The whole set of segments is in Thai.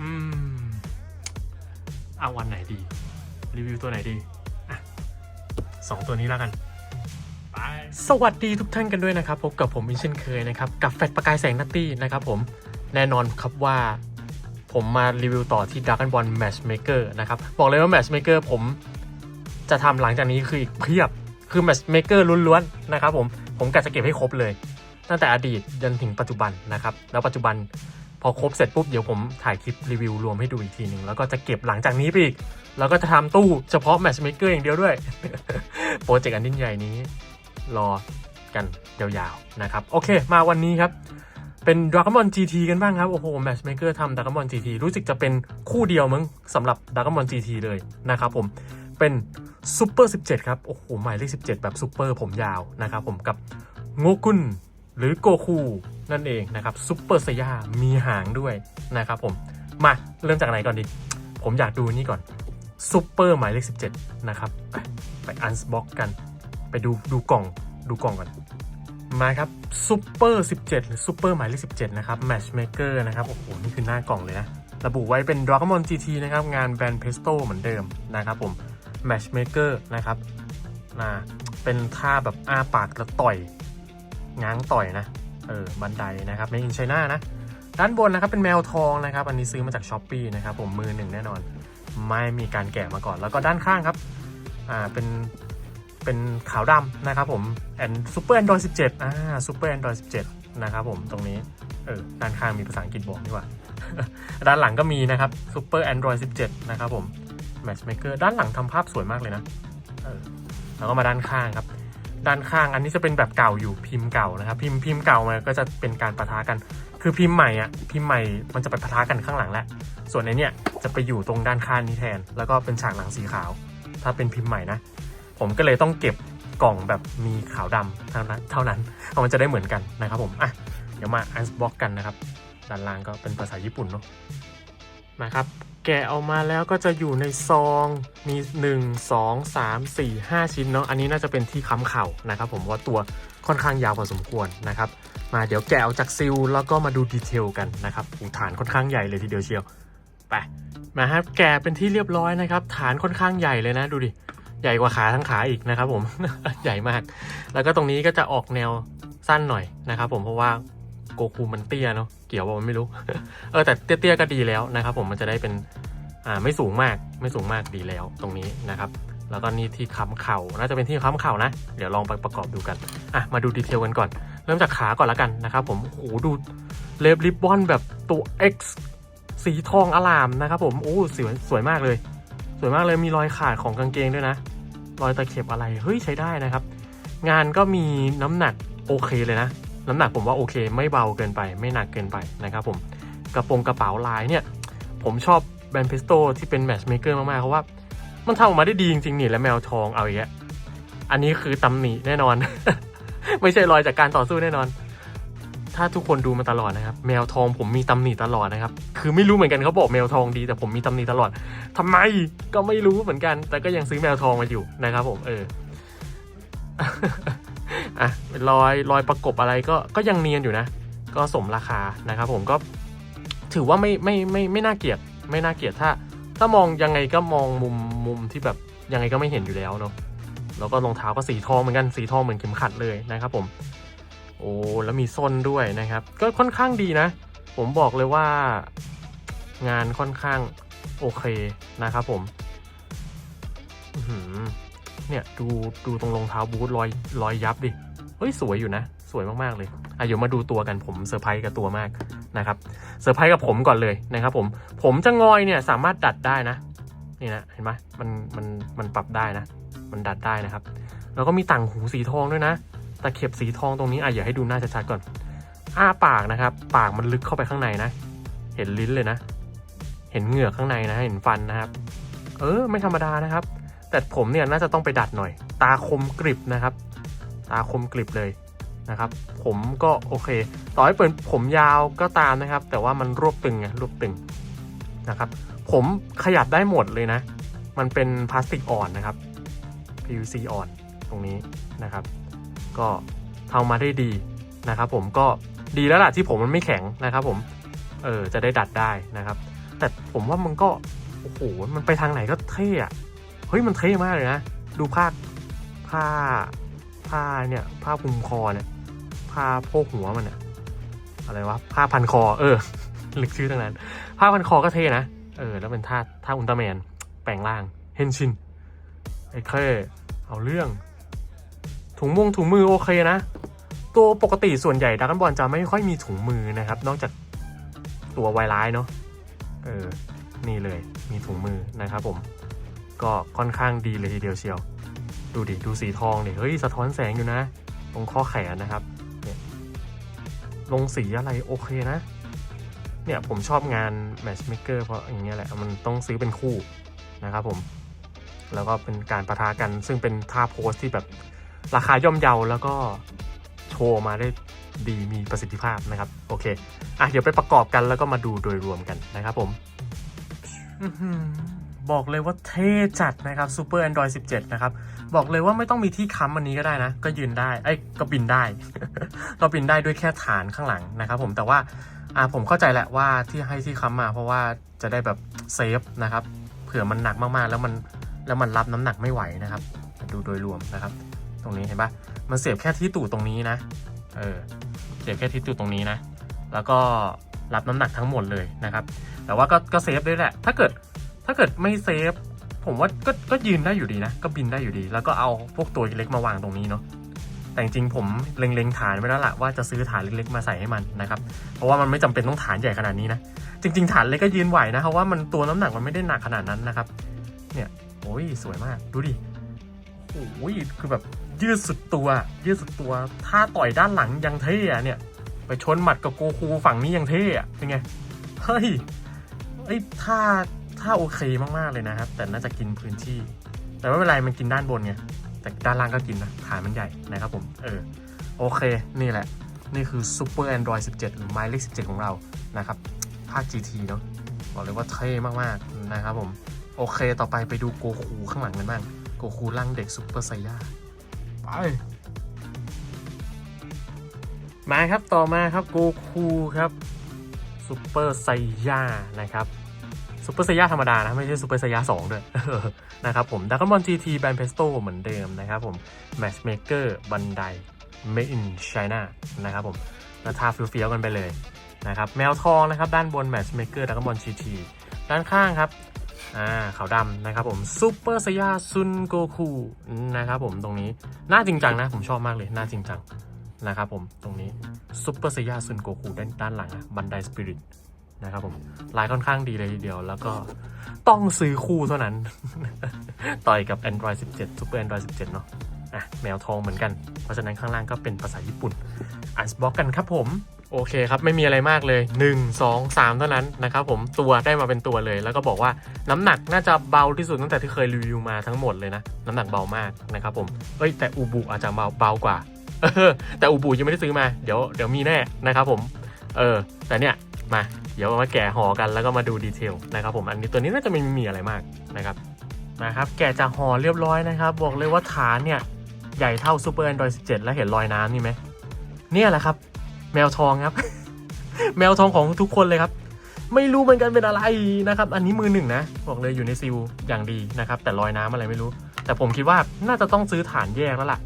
อืม เอาวันไหนดี รีวิวตัวไหนดี อะสองตัวนี้แล้วกันไปสวัสดีทุกท่านกันด้วยนะครับ พบกับผมอีกเช่นเคยนะครับ กับแฟดประกายแสงนัตตี้นะครับผม แน่นอนครับว่าผมมารีวิวต่อที่ Dragon Ball Matchmaker นะครับ บอกเลยว่า Matchmaker ผมจะทำหลังจากนี้คืออีกเพียบ คือ Matchmaker ล้วนๆนะครับผม ผมกะจะเก็บให้ครบเลย ตั้งแต่อดีตจนถึงปัจจุบันนะครับ แล้วปัจจุบันพ อครบเสร็จปุ๊บเดี๋ยวผมถ่ายคลิปรีวิวรวมให้ดูอีกทีหนึ่งแล้วก็จะเก็บหลังจากนี้ไปอีก แล้วก็จะทำตู้เฉพาะ Matchmaker อย่างเดียวด้วย โปรเจกต์อันยิ่งใหญ่นี้ รอกันยาวๆนะครับ โอเค มาวันนี้ครับ เป็น Dragon Ball GT กันบ้างครับ โอ้โห Matchmaker ทำ Dragon Ball GT รู้สึกจะเป็นคู่เดียวมั้งสำหรับ Dragon Ball GT เลยนะครับผมเป็น Super 17 ครับ โอ้โห หมายเลข 17 แบบ Super ผมยาวนะครับผมกับโงกุน หรือโกคูนั่นเองนะครับซุปเปอร์ไซย่ามีหางด้วยนะครับผม มาเริ่มจากไหนก่อนดี ผมอยากดูนี่ก่อนซุปเปอร์หมายเลข17 นะครับ ไปอันสบ็อกกัน ไปดูดูกล่องดูกล่องก่อน มาครับซูเปอร์17 หรือซูเปอร์หมายเลข17 นะครับ Matchmaker นะครับ โอ้โห นี่คือหน้ากล่องเลยนะ ระบุไว้เป็น Dragon Ball GT นะครับ งานแบรนด์เพสโตเหมือนเดิมนะครับผม Matchmaker นะครับนะเป็นท่าแบบอ้าปากแล้วต่อย ง้างต่อยนะ เออ บันไดนะครับในอินไชน่านะ ด้านบนนะครับเป็นแมวทองนะครับ อันนี้ซื้อมาจากช้อปปีนะครับผมมือหนึ่งแน่นอน ไม่มีการแกะมาก่อน แล้วก็ด้านข้างครับ อ่า เป็นเป็นขาวดำนะครับผมแอนซูเปอร์แอนดรอย17อ่าซูเปอร์แอนดรอย17นะครับผมตรงนี้ เออ ด้านข้างมีภาษาอังกฤษบอกดีกว่า ด้านหลังก็มีนะครับซูเปอร์แอนดรอย17นะครับผม Matchmaker ด้านหลังทำภาพสวยมากเลยนะ เออ แล้วก็มาด้านข้างครับ ด้านข้าง อันนี้จะเป็นแบบเก่าอยู่พิมพ์เก่านะครับ พิมพ์พิมพ์เก่ามันก็จะเป็นการปะทะกัน คือพิมพ์ใหม่อะพิมพ์ใหม่มันจะไปปะทะกันข้างหลังแล้วส่วนไอเนี้ยจะไปอยู่ตรงด้านข้างนี้แทน แล้วก็เป็นฉากหลังสีขาว ถ้าเป็นพิมพ์ใหม่นะ ผมก็เลยต้องเก็บกล่องแบบมีขาวดำเท่านั้นเท่านั้นเพราะมันจะได้เหมือนกันนะครับผมอะเดี๋ยวมาอันบ็อกกันนะครับด้านล่างก็เป็นภาษาญี่ปุ่นเนาะนะครับ แกะออกมาแล้วก็จะอยู่ในซองมี 1 2 3 4 5 ชิ้นเนาะอันนี้น่าจะเป็นที่ค้ำเข่านะครับผมว่าตัวค่อนข้างยาวพอสมควรนะครับ มาเดี๋ยวแกะออกจากซิลแล้วก็มาดูดีเทลกันนะครับอูฐานค่อนข้างใหญ่เลยทีเดียวเชียวไปมาครับแกะเป็นที่เรียบร้อยนะครับ ฐานค่อนข้างใหญ่เลยนะดูดิใหญ่กว่าขาทั้งขาอีกนะครับผมใหญ่มาก แล้วก็ตรงนี้ก็จะออกแนวสั้นหน่อยนะครับผมเพราะว่า โกคูมันเตี้ยเนาะเกี่ยวว่ามันไม่รู้ เออแต่เตี้ยๆก็ดีแล้วนะครับ ผมมันจะได้เป็นอ่าไม่สูงมากไม่สูงมากดีแล้วตรงนี้นะครับ แล้วก็นี่ที่ค้ำเข่าน่าจะเป็นที่ค้ำเข่านะ เดี๋ยวลองไปประกอบดูกันอะมาดูดีเทลกันก่อน เริ่มจากขาก่อนละกันนะครับ ผมโอ้โหดูเล็บริบบอนแบบตัว X สีทองอลามนะครับ ผมโอ้สวยสวยมากเลย สวยมากเลยมีรอยขาดของกางเกงด้วยนะ รอยตะเข็บอะไรเฮ้ยใช้ได้นะครับ งานก็มีน้ำหนักโอเคเลยนะ น้ำหนักผมว่าโอเค ไม่เบาเกินไป ไม่หนักเกินไปนะครับผมกระโปรงกระเป๋าลายเนี่ย ผมชอบแบรนด์เพสโตที่เป็นแมชเมเกอร์มากๆเพราะว่า มันทำออกมาได้ดีจริงๆนี่และแมวทองเอาอย่างเงี้ยอันนี้คือตำหนิแน่นอน ไม่ใช่รอยจากการต่อสู้แน่นอน ถ้าทุกคนดูมาตลอดนะครับ แมวทองผมมีตำหนิตลอดนะครับ คือไม่รู้เหมือนกันเขาบอกแมวทองดี แต่ผมมีตำหนิตลอดทำไมก็ไม่รู้เหมือนกัน แต่ก็ยังซื้อแมวทองมาอยู่นะครับ ผมเออ อะรอยรอยประกบอะไรก็ก็ยังเนียนอยู่นะ ก็สมราคานะครับผมก็ถือว่าไม่ไม่ไม่ไม่น่าเกลียดไม่น่าเกลียดถ้า ถ้ามองยังไงก็มองมุมมุมที่แบบยังไงก็ไม่เห็นอยู่แล้วเนาะแล้วก็รองเท้าก็สีทองเหมือนกันสีทองเหมือนเข็มขัดเลยนะครับผม โอ้แล้วมีส้นด้วยนะครับ ก็ค่อนข้างดีนะ ผมบอกเลยว่างานค่อนข้างโอเคนะครับผมอื เนี่ยดูดูตรงรองเท้าบูทรอยรอยยับดิ เฮ้ยสวยอยู่นะ สวยมากๆเลยอะเดี๋ยวมาดูตัวกันผมเซอร์ไพรส์กับตัวมากนะครับเซอร์ไพรส์กับผมก่อนเลยนะครับผมผมจะงอยเนี่ยสามารถดัดได้นะนี่นะเห็นไหมมันมันมันปรับได้นะ มันดัดได้นะครับ แล้วก็มีต่างหูสีทองด้วยนะตะเข็บสีทองตรงนี้อะอย่าให้ดูหน้าชัดๆก่อน อ้าปากนะครับ ปากมันลึกเข้าไปข้างในนะ เห็นลิ้นเลยนะ เห็นเหงือกข้างในนะ เห็นฟันนะครับ เออ ไม่ธรรมดานะครับ แต่ผมเนี่ยน่าจะต้องไปดัดหน่อย ตาคมกริบนะครับ ตาคมกริบเลยนะครับ ผมก็โอเค ต่อให้เป็นผมยาวก็ตามนะครับ แต่ว่ามันรวบตึงไงรวบตึงนะครับ ผมขยับได้หมดเลยนะ มันเป็นพลาสติกอ่อนนะครับ PVC อ่อนตรงนี้นะครับ ก็ทำมาได้ดีนะครับผมก็ดีแล้วล่ะที่ผมมันไม่แข็งนะครับ ผมเออจะได้ดัดได้นะครับ แต่ผมว่ามันก็โอ้โหมันไปทางไหนก็เท่อะ เฮ้ยมันเท่มากเลยนะ ดูผ้าผ้าผ้าเนี่ยผ้าคลุมคอเนี่ยผ้าโพกหัวมันอะอะไรวะผ้าพันคอ เออลึกชื่อทั้งนั้น ผ้าพันคอก็เท่นะ เออ แล้วเป็นท่าท่าอุลตร้าแมน แปลงร่าง เฮนชิน ไอ้เคเอาเรื่อง ถุงมงถุงมือโอเคนะ ตัวปกติส่วนใหญ่ดักกันบอลจะไม่ค่อยมีถุงมือนะครับ นอกจากตัวไวร้ายเนาะ เออ นี่เลย มีถุงมือนะครับผม ก็ค่อนข้างดีเลยทีเดียวเชียว ดูดิ ดูสีทองดิเฮ้ย สะท้อนแสงอยู่นะ ตรงข้อแขนนะครับ เนี่ยลงสีอะไรโอเคนะ เนี่ยผมชอบงาน Matchmaker เพราะอย่างเงี้ยแหละ มันต้องซื้อเป็นคู่นะครับผม แล้วก็เป็นการประทะกัน ซึ่งเป็นท่าโพสที่แบบราคาย่อมเยาแล้วก็โชว์มาได้ดีมีประสิทธิภาพนะครับ โอเค อะเดี๋ยวไปประกอบกันแล้วก็มาดูโดยรวมกันนะครับผม บอกเลยว่าเท่จัดนะครับ Super Android 17 นะครับ บอกเลยว่าไม่ต้องมีที่ค้ำอันนี้ก็ได้นะ ก็ยืนได้เอ้ก็บินได้ ก็บินได้ด้วยแค่ฐานข้างหลังนะครับผมแต่ว่าอ่าผมเข้าใจแหละว่าที่ให้ที่ค้ำมาเพราะว่าจะได้แบบเซฟนะครับเผื่อมันหนักมากๆ แล้วมันแล้วมันรับน้ำหนักไม่ไหวนะครับ ดูโดยรวมนะครับ ตรงนี้เห็นปะมันเสียบแค่ที่ตูดตรงนี้นะเออเสียบแค่ที่ตูดตรงนี้นะ แล้วก็รับน้ำหนักทั้งหมดเลยนะครับ แต่ว่าก็ก็เซฟด้วยแหละ ถ้าเกิด ถ้าเกิดไม่เซฟ ผมว่าก็ก็ยืนได้อยู่ดีนะ ก็บินได้อยู่ดี แล้วก็เอาพวกตัวเล็กๆมาวางตรงนี้เนาะแต่จริงๆผมเล็งๆฐานไว้แล้วล่ะว่าจะซื้อฐานเล็กๆมาใส่ให้มันนะครับ เพราะว่ามันไม่จำเป็นต้องฐานใหญ่ขนาดนี้นะ จริง ๆ ฐานเล็กก็ยืนไหวนะเพราะว่ามันตัวน้ำหนักมันไม่ได้หนักขนาดนั้นนะครับ เนี่ยโอ้ยสวยมากดูดิโอ้ยคือแบบยืดสุดตัว ยืดสุดตัว ถ้าต่อยด้านหลังยังเท่อะเนี่ย ไปชนหมัดกับโกคูฝั่งนี้ยังเท่อะเป็นไงเฮ้ยเอ้ยท่า ท่าโอเคมากๆเลยนะครับ แต่น่าจะกินพื้นที่ แต่ไม่เป็นไรมันกินด้านบนไงแต่ด้านล่างก็กินนะฐานมันใหญ่นะครับผมเออโอเคนี่แหละ นี่คือ Super Android 17 หรือหมายเลข17 ของเรานะครับภาค GT เนาะบอกเลยว่าเท่มากๆนะครับผม โอเคต่อไปไปดูโกคูข้างหลังกันบ้างโกคูร่างเด็กซุปเปอร์ไซย่าไปมาครับต่อมาครับโกคูครับซุปเปอร์ไซย่านะครับ ซุปเปอร์ไซย่าธรรมดานะ ไม่ใช่ซุปเปอร์ไซย่าสองด้วยนะครับผมดักอนบอล GT แบนเพสโตเหมือนเดิมนะครับผม Matchmaker บันได Made in China นะครับผมแล้วทาเฟียวกันไปเลยนะครับแมวทองนะครับด้านบน Matchmaker ดักอนบอล GT ด้านข้างครับอ่าขาวดำนะครับผมซูเปอร์ไซยาซุนโกคูนะครับผมตรงนี้หน้าจริงจังนะ ผมชอบมากเลยหน้าจริงจังนะครับผมตรงนี้ซูเปอร์ไซยาซุนโกคูด้านด้านหลังอะบันไดสปิริต นะครับผมลายค่อนข้างดีเลยทีเดียว แล้วก็ต้องซื้อคู่เท่านั้น ต่อยกับ Android 17 Super Android 17 เนาะอะแมวทองเหมือนกัน เพราะฉะนั้นข้างล่างก็เป็นภาษาญี่ปุ่นอ่านบล็อกกันครับผม โอเคครับ ไม่มีอะไรมากเลย 1 2 3 เท่านั้นนะครับผมตัวได้มาเป็นตัวเลย แล้วก็บอกว่าน้ำหนักน่าจะเบาที่สุดตั้งแต่ที่เคยรีวิวมาทั้งหมดเลยนะ น้ำหนักเบามากนะครับผมเอ้ยแต่อูบุอาจจะเบาเบากว่าเออแต่อูบุยังไม่ได้ซื้อมาเดี๋ยวเดี๋ยวมีแน่นะครับผมเออแต่เนี่ย มา เดี๋ยวมาแกะห่อกันแล้วก็มาดูดีเทลนะครับผมอันนี้ตัวนี้น่าจะไม่มีอะไรมากนะครับมาครับแกะจากห่อเรียบร้อยนะครับ บอกเลยว่าฐานเนี่ยใหญ่เท่า Super Android 17แล้วเห็นรอยน้ำนี่ไหมเนี่ยแหละครับ แมวทองครับ แมวทองของทุกคนเลยครับ ไม่รู้เหมือนกันเป็นอะไรนะครับ อันนี้มือหนึ่งนะ บอกเลยอยู่ในซิลอย่างดีนะครับ แต่ลอยน้ำอะไรไม่รู้ แต่ผมคิดว่าน่าจะต้องซื้อฐานแยกแล้วล่ะ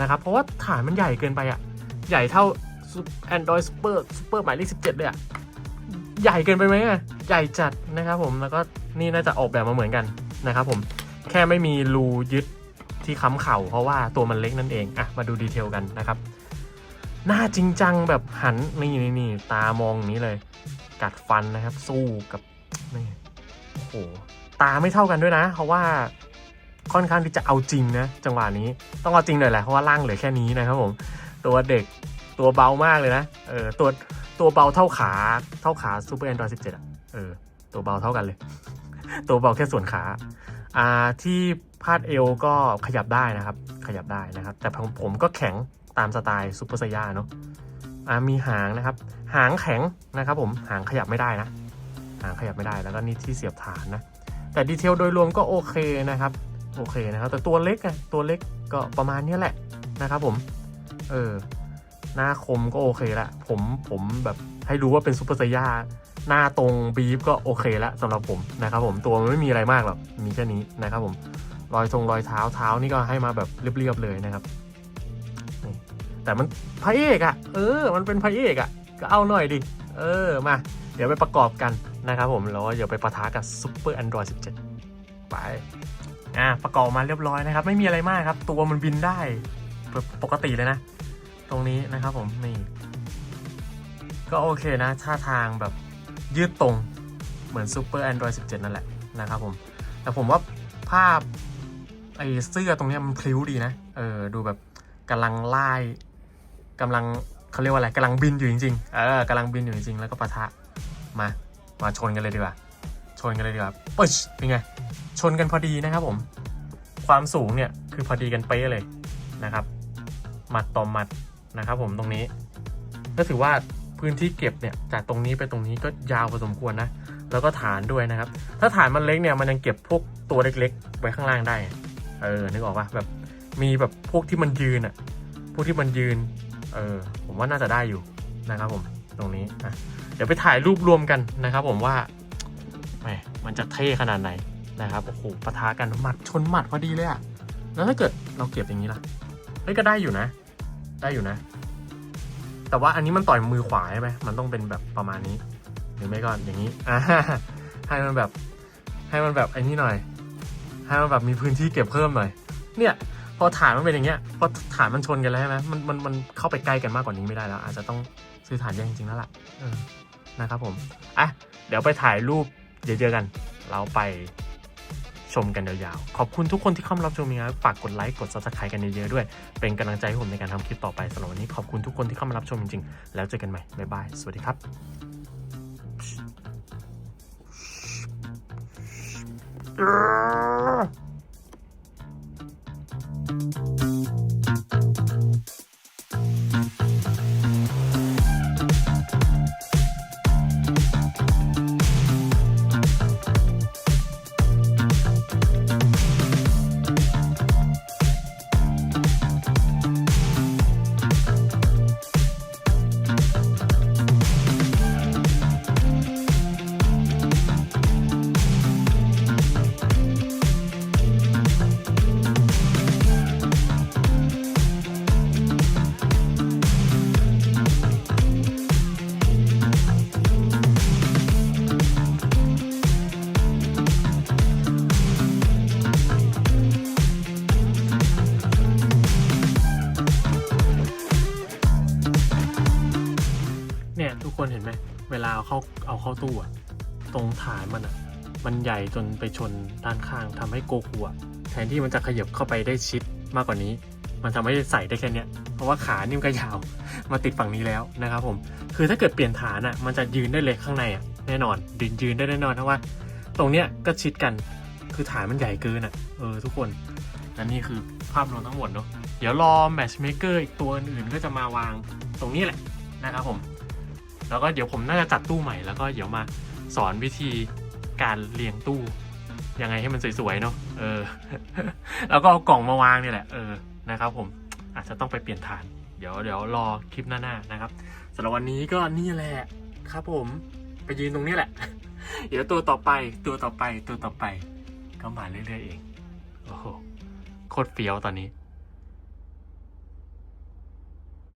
นะครับเพราะว่าฐานมันใหญ่เกินไปอะ ใหญ่เท่า Android Super Super หมายเลข17 เลยอะ ใหญ่เกินไปไหมอะใหญ่จัดนะครับผมแล้วก็นี่น่าจะออกแบบมาเหมือนกันนะครับผมแค่ไม่มีรูยึดที่ค้ำเข่าเพราะว่าตัวมันเล็กนั่นเองอะมาดูดีเทลกันนะครับ หน้าจริงจังแบบหันนี่นี่นี่ตามองนี้เลย กัดฟันนะครับ สู้กับนี่โอ้โหตาไม่เท่ากันด้วยนะ เพราะว่าค่อนข้างที่จะเอาจริงนะจังหวะนี้ต้องเอาจริงหน่อยแหละเพราะว่าร่างเหลือแค่นี้นะครับผม ตัวเด็กตัวเบามากเลยนะเออตัว ตัวเบาเท่าขาเท่าขาซูเปอร์แอนดรอย17อะเออตัวเบาเท่ากันเลย ตัวเบาแค่ส่วนขาอ่าที่พาดเอวก็ขยับได้นะครับ ขยับได้นะครับ แต่ผมผมก็แข็งตามสไตล์ซูเปอร์ไซย่าเนาะอ่ามีหางนะครับ หางแข็งนะครับ ผมหางขยับไม่ได้นะ หางขยับไม่ได้แล้วก็นี่ที่เสียบฐานนะ แต่ดีเทลโดยรวมก็โอเคนะครับโอเคนะครับ แต่ตัวเล็กอะตัวเล็กก็ประมาณนี้แหละนะครับ ผม เออ หน้าคมก็โอเคละผมผมแบบให้รู้ว่าเป็นซูเปอร์ไซย่าหน้าตรงบีฟก็โอเคแล้วสำหรับผมนะครับผมตัวมันไม่มีอะไรมากหรอกมีแค่นี้นะครับผมรอยทรงรอยเท้าเท้านี่ก็ให้มาแบบเรียบๆเลยนะครับนี่แต่มันพระเอกอะ่ะ เออ มันเป็นพระเอกอะ่ะ ก็เอาหน่อยดิ เออ มา เดี๋ยวไปประกอบกันนะครับผมแล้วเดี๋ยวไปปะทะกับ Super Android 17ไป อะประกอบมาเรียบร้อยนะครับ ไม่มีอะไรมากครับ ตัวมันบินได้ ปกติเลยนะ ตรงนี้นะครับผมนี่ก็โอเคนะท่าทางแบบยืดตรงเหมือน Super Android 17 นั่นแหละนะครับผมแต่ผมว่าภาพไอ้เสื้อตรงนี้มันพลิ้วดีนะ เออ ดูแบบกำลังไล่กำลังเขาเรียกว่าอะไรกำลังบินอยู่จริงๆ เออกำลังบินอยู่จริงๆ แล้วก็ปะทะ มา มาชนกันเลยดีกว่า ชนกันเลยดีกว่าปึ๊ชเป็นไง ชนกันพอดีนะครับผม ความสูงเนี่ย คือพอดีกันเป๊ะเลยนะครับ หมัดต่อหมัด นะครับผมตรงนี้ ก็ถือว่าพื้นที่เก็บเนี่ยจากตรงนี้ไปตรงนี้ก็ยาวพอสมควรนะ แล้วก็ฐานด้วยนะครับ ถ้าฐานมันเล็กเนี่ยมันยังเก็บพวกตัวเล็กๆ ไว้ข้างล่างได้ เออ นึกออกปะแบบมีแบบพวกที่มันยืนอะพวกที่มันยืน เออ ผมว่าน่าจะได้อยู่นะครับผมตรงนี้อะเดี๋ยวไปถ่ายรูปรวมกันนะครับ ผมว่าแหมมันจะเท่ขนาดไหนนะครับโอ้โหปะทะกันหมัดชนหมัดพอดีเลยอะแล้วถ้าเกิดเราเก็บอย่างนี้ล่ะเฮ้ยก็ได้อยู่นะ ได้อยู่นะ แต่ว่าอันนี้มันต่อยมือขวาใช่ไหมมันต้องเป็นแบบประมาณนี้ หรือไม่ก็อย่างนี้อ่าให้มันแบบ ให้มันแบบไอ้นี่หน่อย ให้มันแบบมีพื้นที่เก็บเพิ่มหน่อย เนี่ย พอฐานมันเป็นอย่างเงี้ย พอฐานมันชนกันแล้วใช่ไหมมันมันมันเข้าไปใกล้กันมากกว่านี้ไม่ได้แล้ว อาจจะต้องซื้อฐานแยกจริงๆแล้วล่ะนะครับผม อะ เดี๋ยวไปถ่ายรูปเยอกัน เราไป ชมกันยาวๆ ขอบคุณทุกคนที่เข้ามารับชมนะครับฝากกดไลค์กด subscribe กันเยอะๆด้วย เป็นกำลังใจให้ผมในการทำคลิปต่อไปสำหรับวันนี้ขอบคุณทุกคนที่เข้ามารับชมจริงๆ แล้วเจอกันใหม่บ๊ายบายสวัสดีครับ ตู้อะตรงฐานมันอะมันใหญ่จนไปชนด้านข้างทำให้โกคูอะแทนที่มันจะขยับเข้าไปได้ชิดมากกว่านี้ มันทำให้ใส่ได้แค่เนี้ยเพราะว่าขานี่มันก็ยาวมาติดฝั่งนี้แล้วนะครับผม คือถ้าเกิดเปลี่ยนฐานอะมันจะยืนได้เลยข้างในอะแน่นอนดินยืนได้แน่นอนเพราะว่า ตรงเนี้ยก็ชิดกัน คือฐานมันใหญ่เกินอะเออทุกคนและนี่คือภาพรวมทั้งหมดเนาะเดี๋ยวรอแมชเมเกอร์อีกตัวอื่นก็จะมาวางตรงนี้แหละนะครับผม แล้วก็เดี๋ยวผมน่าจะจัดตู้ใหม่แล้วก็เดี๋ยวมาสอนวิธีการเรียงตู้ยังไงให้มันสวยๆเนาะเออ แล้วก็เอากล่องมาวางเนี่ยแหละเออนะครับ ผมอาจจะต้องไปเปลี่ยนฐาน เดี๋ยวเดี๋ยวรอคลิปหน้าๆนะครับสำหรับวันนี้ก็นี่แหละครับ ผมไปยืนตรงนี้แหละ เดี๋ยวตัวต่อไปตัวต่อไปตัวต่อไปก็มาเรื่อยๆเองโอ้โหโคตรเฟี้ยวตอนนี้